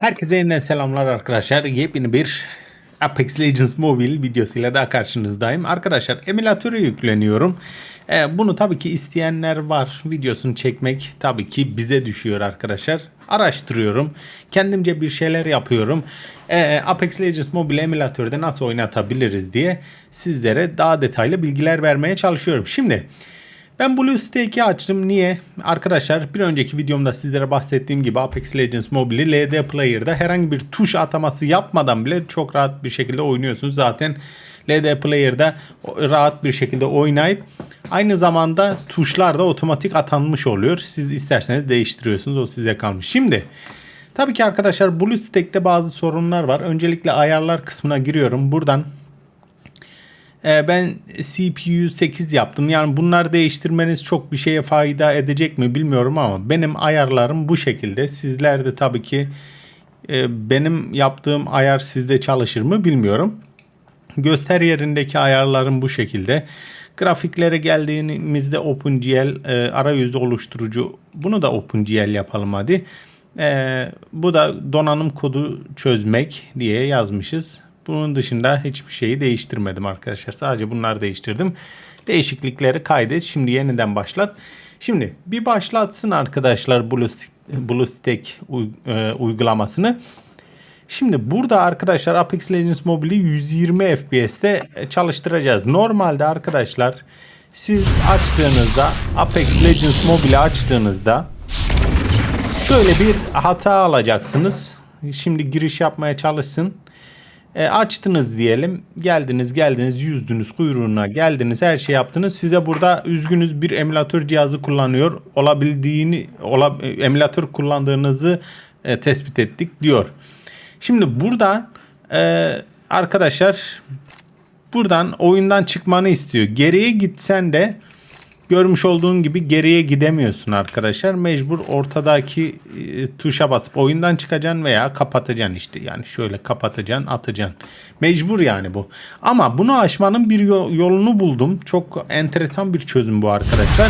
Herkese yeniden selamlar arkadaşlar. Yepyeni bir Apex Legends Mobile videosuyla daha karşınızdayım. Arkadaşlar emülatörü yükleniyorum. Ee, bunu tabii ki isteyenler var. Videosunu çekmek tabii ki bize düşüyor arkadaşlar. Araştırıyorum. Kendimce bir şeyler yapıyorum. Ee, Apex Legends Mobile emülatörde nasıl oynatabiliriz diye sizlere daha detaylı bilgiler vermeye çalışıyorum. Şimdi... Ben BlueStack'i açtım. Niye? Arkadaşlar bir önceki videomda sizlere bahsettiğim gibi Apex Legends Mobile'i LD Player'da herhangi bir tuş ataması yapmadan bile çok rahat bir şekilde oynuyorsunuz. Zaten LD Player'da rahat bir şekilde oynayıp aynı zamanda tuşlar da otomatik atanmış oluyor. Siz isterseniz değiştiriyorsunuz. O size kalmış. Şimdi tabii ki arkadaşlar BlueStack'te bazı sorunlar var. Öncelikle ayarlar kısmına giriyorum. Buradan ben CPU 8 yaptım. Yani bunlar değiştirmeniz çok bir şeye fayda edecek mi bilmiyorum ama benim ayarlarım bu şekilde. Sizler de tabii ki e, benim yaptığım ayar sizde çalışır mı bilmiyorum. Göster yerindeki ayarlarım bu şekilde. Grafiklere geldiğimizde OpenGL e, arayüz oluşturucu. Bunu da OpenGL yapalım hadi. E, bu da donanım kodu çözmek diye yazmışız. Bunun dışında hiçbir şeyi değiştirmedim arkadaşlar. Sadece bunları değiştirdim. Değişiklikleri kaydet. Şimdi yeniden başlat. Şimdi bir başlatsın arkadaşlar BlueStack e, uygulamasını. Şimdi burada arkadaşlar Apex Legends Mobile'i 120 FPS'te çalıştıracağız. Normalde arkadaşlar siz açtığınızda Apex Legends Mobile'i açtığınızda şöyle bir hata alacaksınız. Şimdi giriş yapmaya çalışsın. E, açtınız diyelim. Geldiniz geldiniz yüzdünüz kuyruğuna geldiniz her şey yaptınız. Size burada üzgünüz bir emülatör cihazı kullanıyor. Olabildiğini ola, emülatör kullandığınızı e, tespit ettik diyor. Şimdi burada e, arkadaşlar buradan oyundan çıkmanı istiyor. Geriye gitsen de Görmüş olduğun gibi geriye gidemiyorsun arkadaşlar. Mecbur ortadaki e, tuşa basıp oyundan çıkacaksın veya kapatacaksın işte. Yani şöyle kapatacaksın, atacaksın. Mecbur yani bu. Ama bunu aşmanın bir yolunu buldum. Çok enteresan bir çözüm bu arkadaşlar.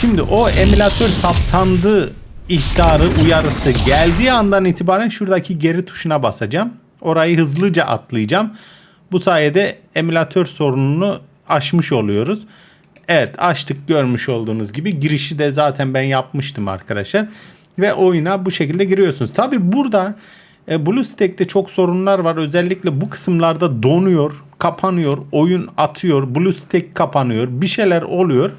Şimdi o emülatör saptandı ihtarı uyarısı geldiği andan itibaren şuradaki geri tuşuna basacağım. Orayı hızlıca atlayacağım. Bu sayede emülatör sorununu aşmış oluyoruz. Evet açtık görmüş olduğunuz gibi. Girişi de zaten ben yapmıştım arkadaşlar. Ve oyuna bu şekilde giriyorsunuz. Tabi burada e, BlueStack'te çok sorunlar var. Özellikle bu kısımlarda donuyor, kapanıyor, oyun atıyor, BlueStack kapanıyor, bir şeyler oluyor.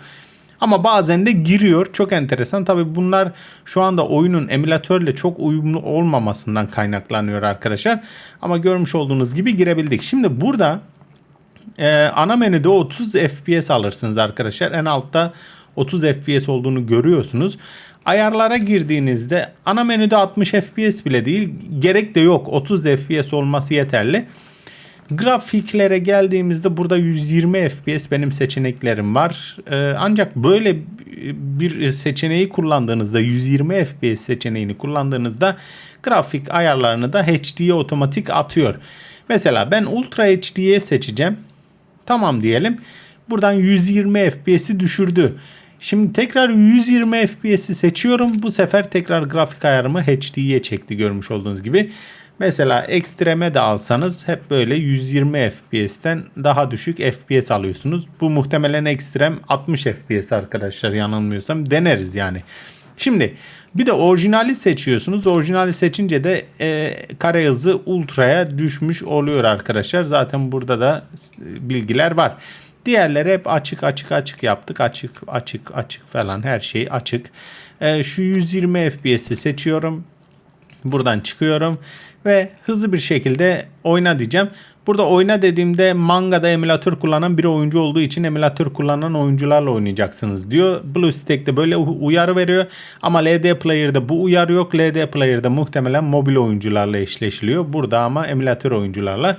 Ama bazen de giriyor. Çok enteresan. Tabi bunlar şu anda oyunun emülatörle çok uyumlu olmamasından kaynaklanıyor arkadaşlar. Ama görmüş olduğunuz gibi girebildik. Şimdi burada ee, ana menüde 30 FPS alırsınız arkadaşlar. En altta 30 FPS olduğunu görüyorsunuz. Ayarlara girdiğinizde ana menüde 60 FPS bile değil. Gerek de yok. 30 FPS olması yeterli. Grafiklere geldiğimizde burada 120 FPS benim seçeneklerim var. Ee, ancak böyle bir seçeneği kullandığınızda 120 FPS seçeneğini kullandığınızda grafik ayarlarını da HD'ye otomatik atıyor. Mesela ben Ultra HD'ye seçeceğim. Tamam diyelim. Buradan 120 FPS'i düşürdü. Şimdi tekrar 120 FPS'i seçiyorum. Bu sefer tekrar grafik ayarımı HD'ye çekti görmüş olduğunuz gibi. Mesela ekstreme de alsanız hep böyle 120 FPS'ten daha düşük FPS alıyorsunuz. Bu muhtemelen ekstrem 60 FPS arkadaşlar yanılmıyorsam deneriz yani. Şimdi bir de orijinali seçiyorsunuz. Orijinali seçince de e, kare hızı ultraya düşmüş oluyor arkadaşlar. Zaten burada da e, bilgiler var. Diğerleri hep açık açık açık yaptık. Açık açık açık falan her şey açık. E, şu 120 FPS'i seçiyorum. Buradan çıkıyorum ve hızlı bir şekilde oyna diyeceğim. Burada oyna dediğimde mangada emülatör kullanan bir oyuncu olduğu için emülatör kullanan oyuncularla oynayacaksınız diyor. BlueStack'te böyle uyarı veriyor ama LD Player'da bu uyarı yok. LD Player'da muhtemelen mobil oyuncularla eşleşiliyor. Burada ama emülatör oyuncularla.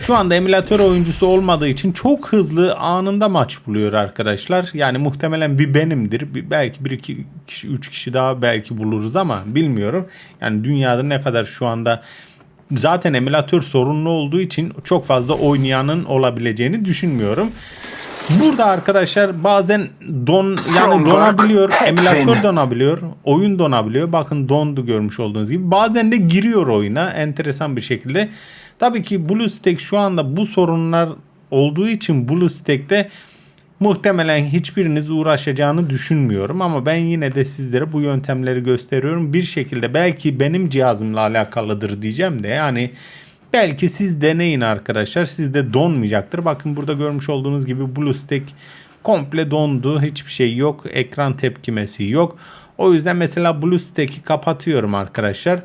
Şu anda emülatör oyuncusu olmadığı için çok hızlı anında maç buluyor arkadaşlar. Yani muhtemelen bir benimdir. Bir, belki bir iki kişi, üç kişi daha belki buluruz ama bilmiyorum. Yani dünyada ne kadar şu anda zaten emülatör sorunlu olduğu için çok fazla oynayanın olabileceğini düşünmüyorum. Burada arkadaşlar bazen don yani donabiliyor, emülatör donabiliyor, oyun donabiliyor. Bakın dondu görmüş olduğunuz gibi. Bazen de giriyor oyuna enteresan bir şekilde. Tabii ki BlueStack şu anda bu sorunlar olduğu için BlueStack'te muhtemelen hiçbiriniz uğraşacağını düşünmüyorum ama ben yine de sizlere bu yöntemleri gösteriyorum. Bir şekilde belki benim cihazımla alakalıdır diyeceğim de yani belki siz deneyin arkadaşlar. Sizde donmayacaktır. Bakın burada görmüş olduğunuz gibi BlueStack komple dondu. Hiçbir şey yok. Ekran tepkimesi yok. O yüzden mesela BlueStack'i kapatıyorum arkadaşlar.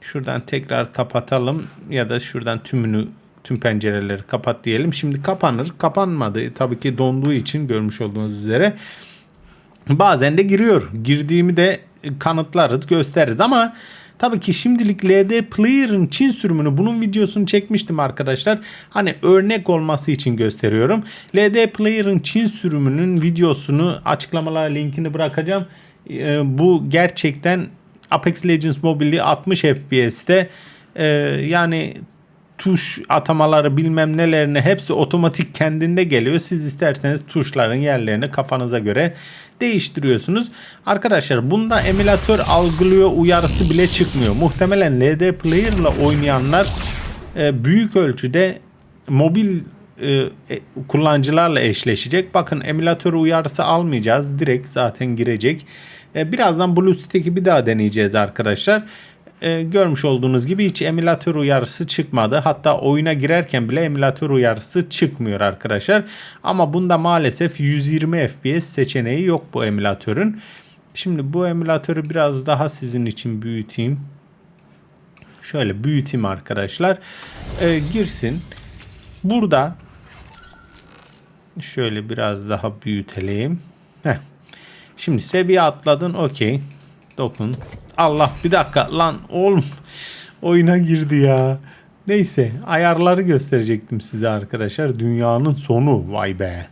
Şuradan tekrar kapatalım ya da şuradan tümünü tüm pencereleri kapat diyelim. Şimdi kapanır. Kapanmadı. Tabii ki donduğu için görmüş olduğunuz üzere. Bazen de giriyor. Girdiğimi de kanıtlarız, gösteririz ama tabii ki şimdilik LD Player'ın Çin sürümünü bunun videosunu çekmiştim arkadaşlar. Hani örnek olması için gösteriyorum. LD Player'ın Çin sürümünün videosunu açıklamalar linkini bırakacağım. Ee, bu gerçekten Apex Legends Mobile'i 60 FPS'te e, yani tuş atamaları bilmem nelerine hepsi otomatik kendinde geliyor. Siz isterseniz tuşların yerlerini kafanıza göre değiştiriyorsunuz. Arkadaşlar bunda emülatör algılıyor uyarısı bile çıkmıyor. Muhtemelen LD Player ile oynayanlar e, büyük ölçüde mobil e, e, kullanıcılarla eşleşecek. Bakın emülatör uyarısı almayacağız. Direkt zaten girecek. E, birazdan BlueStack'i bir daha deneyeceğiz arkadaşlar. E, görmüş olduğunuz gibi hiç emülatör uyarısı çıkmadı. Hatta oyuna girerken bile emülatör uyarısı çıkmıyor arkadaşlar. Ama bunda maalesef 120 FPS seçeneği yok bu emülatörün. Şimdi bu emülatörü biraz daha sizin için büyüteyim. Şöyle büyüteyim arkadaşlar. E, girsin. Burada şöyle biraz daha büyütelim. Heh. Şimdi seviye atladın okey. Dokun. Allah bir dakika lan oğlum oyuna girdi ya. Neyse ayarları gösterecektim size arkadaşlar. Dünyanın sonu vay be.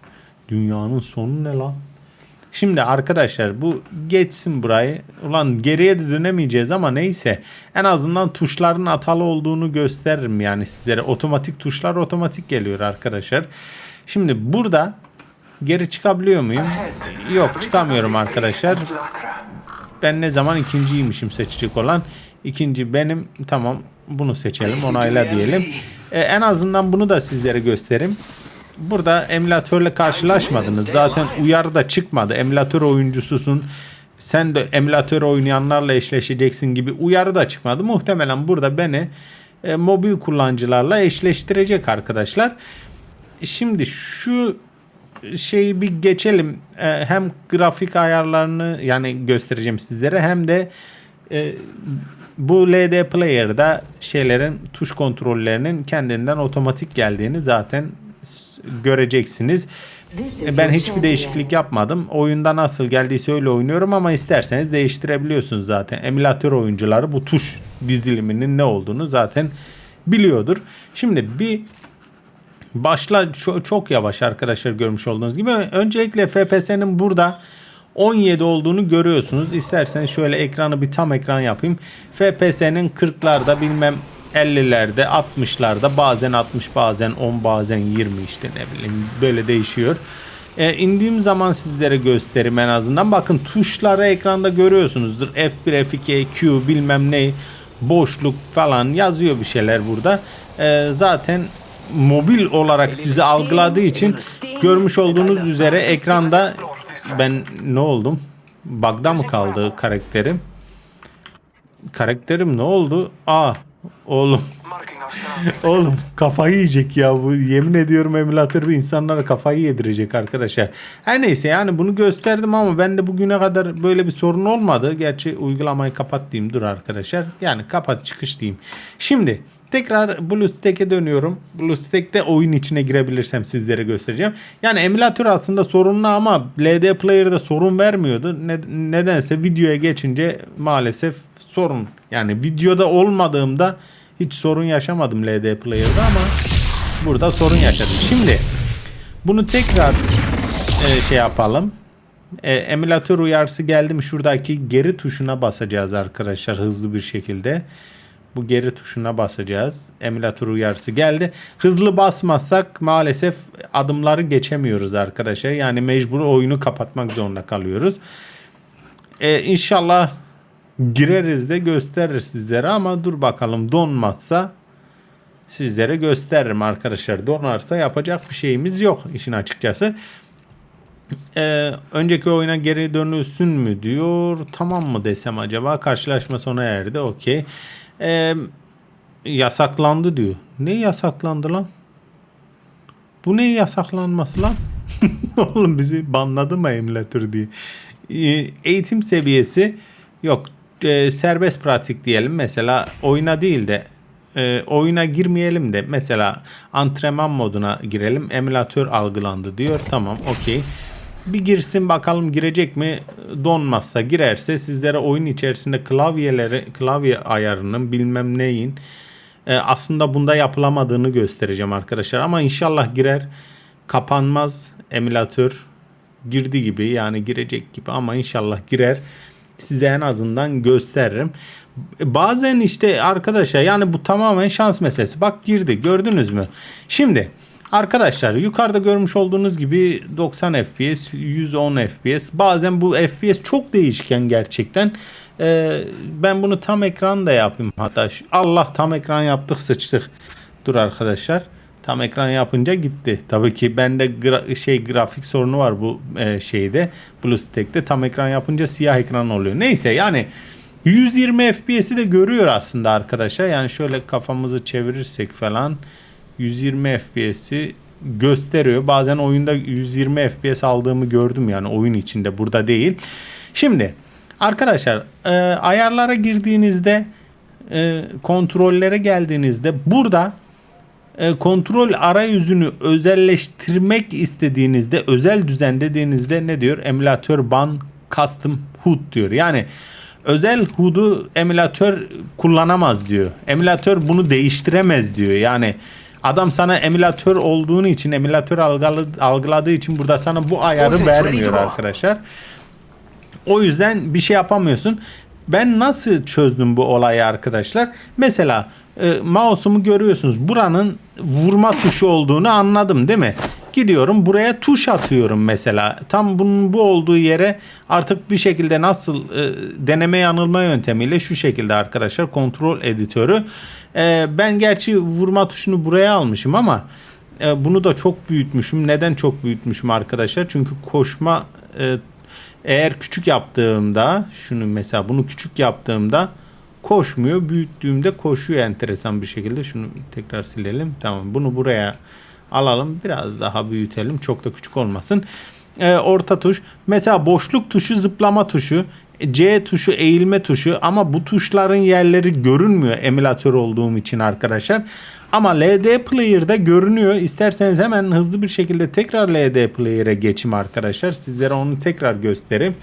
Dünyanın sonu ne lan? Şimdi arkadaşlar bu geçsin burayı. Ulan geriye de dönemeyeceğiz ama neyse. En azından tuşların hatalı olduğunu gösteririm yani sizlere. Otomatik tuşlar otomatik geliyor arkadaşlar. Şimdi burada geri çıkabiliyor muyum? Yok çıkamıyorum arkadaşlar. Ben ne zaman ikinciymişim seçecek olan. İkinci benim tamam bunu seçelim onayla diyelim. Ee, en azından bunu da sizlere göstereyim. Burada emülatörle karşılaşmadınız. Zaten uyarı da çıkmadı. Emülatör oyuncususun. Sen de emülatör oynayanlarla eşleşeceksin gibi uyarı da çıkmadı. Muhtemelen burada beni e, mobil kullanıcılarla eşleştirecek arkadaşlar. Şimdi şu şeyi bir geçelim. Ee, hem grafik ayarlarını yani göstereceğim sizlere hem de e, bu LD Player'da şeylerin tuş kontrollerinin kendinden otomatik geldiğini zaten göreceksiniz. E, Ben hiçbir değişiklik yapmadım. Oyunda nasıl geldiyse öyle oynuyorum ama isterseniz değiştirebiliyorsunuz zaten. Emülatör oyuncuları bu tuş diziliminin ne olduğunu zaten biliyordur. Şimdi bir Başla ço- çok yavaş arkadaşlar görmüş olduğunuz gibi. Öncelikle FPS'nin burada 17 olduğunu görüyorsunuz. İsterseniz şöyle ekranı bir tam ekran yapayım. FPS'nin 40'larda bilmem 50'lerde 60'larda bazen 60 bazen 10 bazen 20 işte ne bileyim böyle değişiyor. E, indiğim zaman sizlere göstereyim en azından. Bakın tuşları ekranda görüyorsunuzdur. F1, F2, Q bilmem ne boşluk falan yazıyor bir şeyler burada. E, zaten mobil olarak sizi algıladığı için görmüş olduğunuz üzere ekranda ben ne oldum? Bug'da mı kaldı karakterim? Karakterim ne oldu? Aa oğlum Oğlum kafayı yiyecek ya bu yemin ediyorum emülatör bir insanlara kafayı yedirecek arkadaşlar. Her neyse yani bunu gösterdim ama ben de bugüne kadar böyle bir sorun olmadı. Gerçi uygulamayı kapat diyeyim dur arkadaşlar. Yani kapat çıkış diyeyim. Şimdi tekrar BlueStack'e dönüyorum. BlueStack'te oyun içine girebilirsem sizlere göstereceğim. Yani emülatör aslında sorunlu ama LD Player'da sorun vermiyordu. Ne- nedense videoya geçince maalesef sorun. Yani videoda olmadığımda hiç sorun yaşamadım LD Player'da ama burada sorun yaşadım. Şimdi bunu tekrar e, şey yapalım. E, emülatör uyarısı geldi mi şuradaki geri tuşuna basacağız arkadaşlar hızlı bir şekilde. Bu geri tuşuna basacağız. Emülatör uyarısı geldi. Hızlı basmazsak maalesef adımları geçemiyoruz arkadaşlar. Yani mecbur oyunu kapatmak zorunda kalıyoruz. Ee, inşallah gireriz de gösteririz sizlere ama dur bakalım donmazsa sizlere gösteririm arkadaşlar. Donarsa yapacak bir şeyimiz yok işin açıkçası. Ee, önceki oyuna geri dönülsün mü diyor. Tamam mı desem acaba? Karşılaşma sona erdi. Okey. Ee, yasaklandı diyor. Ne yasaklandı lan? Bu ne yasaklanması lan? Oğlum bizi banladı mı emülatör diye. Ee, eğitim seviyesi yok. Ee, serbest pratik diyelim. Mesela oyuna değil de e, oyuna girmeyelim de mesela antrenman moduna girelim. Emülatör algılandı diyor. Tamam okey. Bir girsin bakalım girecek mi? Donmazsa girerse sizlere oyun içerisinde klavyeleri, klavye ayarının bilmem neyin e, aslında bunda yapılamadığını göstereceğim arkadaşlar. Ama inşallah girer. Kapanmaz emülatör girdi gibi yani girecek gibi ama inşallah girer. Size en azından gösteririm. Bazen işte arkadaşlar yani bu tamamen şans meselesi. Bak girdi gördünüz mü? Şimdi Arkadaşlar yukarıda görmüş olduğunuz gibi 90 FPS, 110 FPS. Bazen bu FPS çok değişken gerçekten. Ee, ben bunu tam ekran da yapayım hatta. Allah tam ekran yaptık sıçtık. Dur arkadaşlar. Tam ekran yapınca gitti. Tabii ki bende gra- şey grafik sorunu var bu e, şeyde. BlueStack'te tam ekran yapınca siyah ekran oluyor. Neyse yani 120 FPS'i de görüyor aslında arkadaşlar. Yani şöyle kafamızı çevirirsek falan 120 FPS'i gösteriyor. Bazen oyunda 120 FPS aldığımı gördüm yani oyun içinde burada değil. Şimdi arkadaşlar e, ayarlara girdiğinizde e, kontrollere geldiğinizde burada e, kontrol arayüzünü özelleştirmek istediğinizde özel düzen dediğinizde ne diyor? Emülatör ban custom HUD diyor. Yani özel HUD'u emülatör kullanamaz diyor. Emülatör bunu değiştiremez diyor. Yani Adam sana emülatör olduğunu için, emülatör algıladığı için burada sana bu ayarı vermiyor arkadaşlar. O yüzden bir şey yapamıyorsun. Ben nasıl çözdüm bu olayı arkadaşlar? Mesela e, mouse'umu görüyorsunuz. Buranın vurma tuşu olduğunu anladım değil mi? Gidiyorum buraya tuş atıyorum mesela. Tam bunun bu olduğu yere artık bir şekilde nasıl e, deneme yanılma yöntemiyle şu şekilde arkadaşlar kontrol editörü. E, ben gerçi vurma tuşunu buraya almışım ama e, bunu da çok büyütmüşüm. Neden çok büyütmüşüm arkadaşlar? Çünkü koşma e, eğer küçük yaptığımda şunu mesela bunu küçük yaptığımda koşmuyor. Büyüttüğümde koşuyor enteresan bir şekilde. Şunu tekrar silelim. Tamam bunu buraya alalım. Biraz daha büyütelim. Çok da küçük olmasın. Ee, orta tuş. Mesela boşluk tuşu zıplama tuşu. C tuşu eğilme tuşu ama bu tuşların yerleri görünmüyor emülatör olduğum için arkadaşlar. Ama LD Player'da görünüyor. İsterseniz hemen hızlı bir şekilde tekrar LD Player'e geçeyim arkadaşlar. Sizlere onu tekrar göstereyim.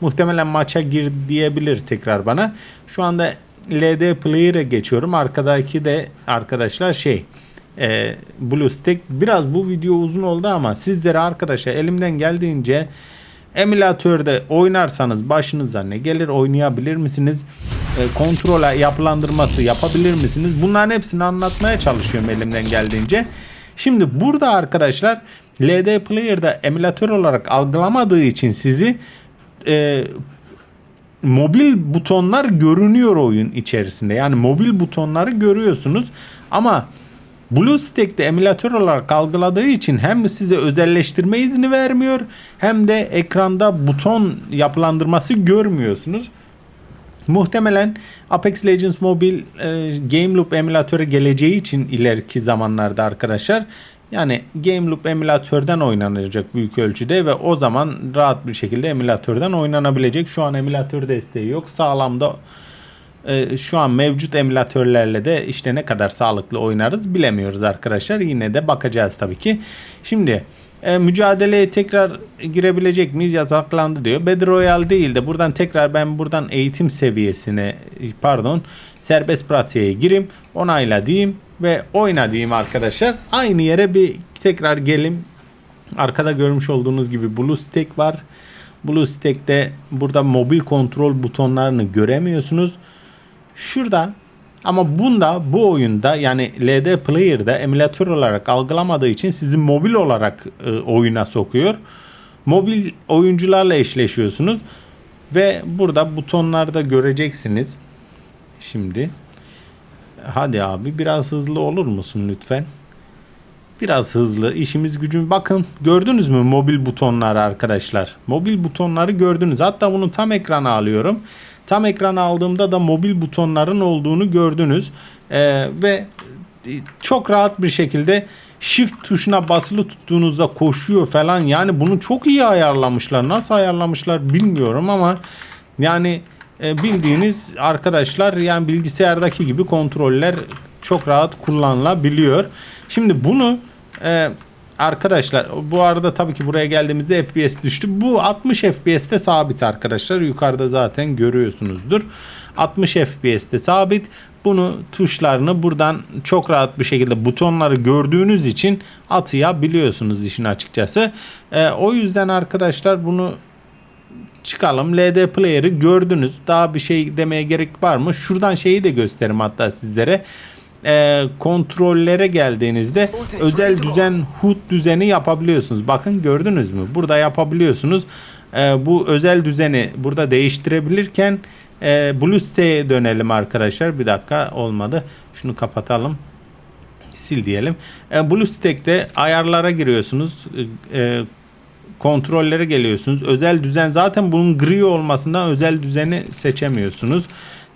Muhtemelen maça gir diyebilir tekrar bana. Şu anda LD Player'e geçiyorum. Arkadaki de arkadaşlar şey e, BlueStack. Biraz bu video uzun oldu ama sizlere arkadaşlar elimden geldiğince emülatörde oynarsanız başınıza ne gelir oynayabilir misiniz? E, kontrola yapılandırması yapabilir misiniz? Bunların hepsini anlatmaya çalışıyorum elimden geldiğince. Şimdi burada arkadaşlar LD Player'da emülatör olarak algılamadığı için sizi e, mobil butonlar görünüyor oyun içerisinde. Yani mobil butonları görüyorsunuz ama BlueStack'te emülatör olarak algıladığı için hem size özelleştirme izni vermiyor hem de ekranda buton yapılandırması görmüyorsunuz. Muhtemelen Apex Legends Mobile e, Game Loop emülatörü geleceği için ileriki zamanlarda arkadaşlar yani Game Loop emülatörden oynanacak büyük ölçüde ve o zaman rahat bir şekilde emülatörden oynanabilecek. Şu an emülatör desteği yok. Sağlamda e, şu an mevcut emülatörlerle de işte ne kadar sağlıklı oynarız bilemiyoruz arkadaşlar. Yine de bakacağız tabii ki. Şimdi e, mücadeleye tekrar girebilecek miyiz yasaklandı diyor. Battle Royale değil de buradan tekrar ben buradan eğitim seviyesine pardon serbest pratiğe gireyim onayla diyeyim ve oyna diyeyim arkadaşlar. Aynı yere bir tekrar gelim. Arkada görmüş olduğunuz gibi BlueStack var. BlueStack'te burada mobil kontrol butonlarını göremiyorsunuz. Şurada Ama bunda bu oyunda yani LD Player'da emülatör olarak algılamadığı için sizi mobil olarak e, oyuna sokuyor. Mobil oyuncularla eşleşiyorsunuz ve burada butonlarda göreceksiniz. Şimdi hadi abi biraz hızlı olur musun lütfen? Biraz hızlı. işimiz gücüm. Bakın gördünüz mü mobil butonları arkadaşlar? Mobil butonları gördünüz. Hatta bunu tam ekrana alıyorum. Tam ekrana aldığımda da mobil butonların olduğunu gördünüz. Ee, ve çok rahat bir şekilde shift tuşuna basılı tuttuğunuzda koşuyor falan. Yani bunu çok iyi ayarlamışlar. Nasıl ayarlamışlar bilmiyorum ama yani e, bildiğiniz arkadaşlar yani bilgisayardaki gibi kontroller çok rahat kullanılabiliyor. Şimdi bunu e, arkadaşlar bu arada tabii ki buraya geldiğimizde FPS düştü. Bu 60 FPS'te sabit arkadaşlar. Yukarıda zaten görüyorsunuzdur. 60 FPS'te sabit. Bunu tuşlarını buradan çok rahat bir şekilde butonları gördüğünüz için atayabiliyorsunuz işin açıkçası. E, o yüzden arkadaşlar bunu çıkalım. LD Player'ı gördünüz. Daha bir şey demeye gerek var mı? Şuradan şeyi de göstereyim hatta sizlere. Ee, kontrollere geldiğinizde özel düzen HUD düzeni yapabiliyorsunuz. Bakın gördünüz mü? Burada yapabiliyorsunuz. Ee, bu özel düzeni burada değiştirebilirken e, BlueStacke'e dönelim arkadaşlar. Bir dakika olmadı. Şunu kapatalım sil diyelim. E, BlueStack'te ayarlara giriyorsunuz. E, e, kontrollere geliyorsunuz. Özel düzen zaten bunun gri olmasından özel düzeni seçemiyorsunuz.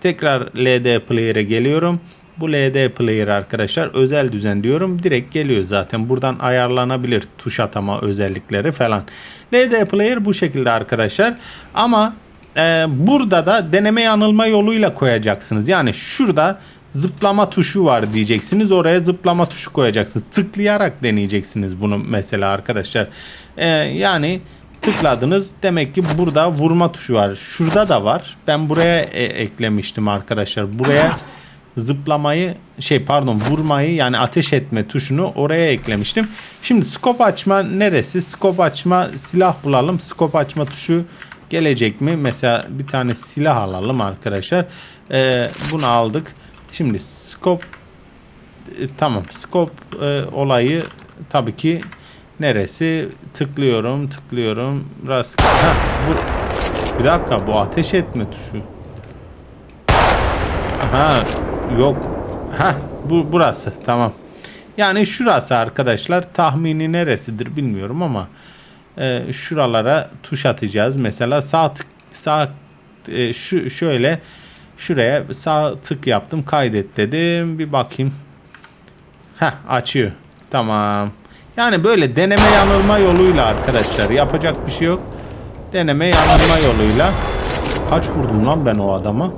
Tekrar LD Player'e geliyorum. Bu LD Player arkadaşlar özel düzen diyorum. Direkt geliyor zaten. Buradan ayarlanabilir tuş atama özellikleri falan. LD Player bu şekilde arkadaşlar. Ama e, burada da deneme yanılma yoluyla koyacaksınız. Yani şurada zıplama tuşu var diyeceksiniz. Oraya zıplama tuşu koyacaksınız. Tıklayarak deneyeceksiniz bunu mesela arkadaşlar. Ee, yani tıkladınız. Demek ki burada vurma tuşu var. Şurada da var. Ben buraya e- eklemiştim arkadaşlar. Buraya zıplamayı şey pardon vurmayı yani ateş etme tuşunu oraya eklemiştim. Şimdi skop açma neresi? Skop açma silah bulalım. Skop açma tuşu gelecek mi? Mesela bir tane silah alalım arkadaşlar. Ee, bunu aldık. Şimdi scope e, tamam scope e, olayı tabii ki neresi tıklıyorum tıklıyorum rastgele ha, bu bir dakika bu ateş etme tuşu ha yok ha bu burası tamam yani şurası arkadaşlar tahmini neresidir bilmiyorum ama e, şuralara tuş atacağız mesela sağ tık sağ e, şu şöyle Şuraya sağ tık yaptım. Kaydet dedim. Bir bakayım. Heh açıyor. Tamam. Yani böyle deneme yanılma yoluyla arkadaşlar. Yapacak bir şey yok. Deneme yanılma yoluyla. Kaç vurdum lan ben o adama?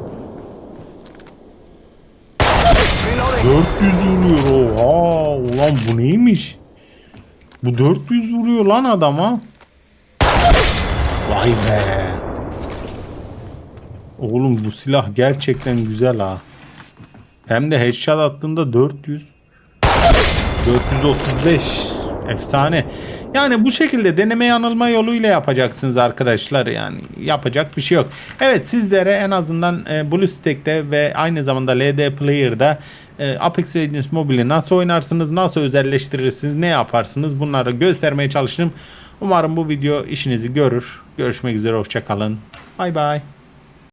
400 vuruyor. Oha. Ulan bu neymiş? Bu 400 vuruyor lan adama. Vay be. Oğlum bu silah gerçekten güzel ha. Hem de headshot attığında 400. 435. Efsane. Yani bu şekilde deneme yanılma yoluyla yapacaksınız arkadaşlar. Yani yapacak bir şey yok. Evet sizlere en azından e, BlueStack'te ve aynı zamanda LD Player'da e, Apex Legends Mobile'i nasıl oynarsınız, nasıl özelleştirirsiniz, ne yaparsınız bunları göstermeye çalıştım. Umarım bu video işinizi görür. Görüşmek üzere, hoşçakalın. Bay bay.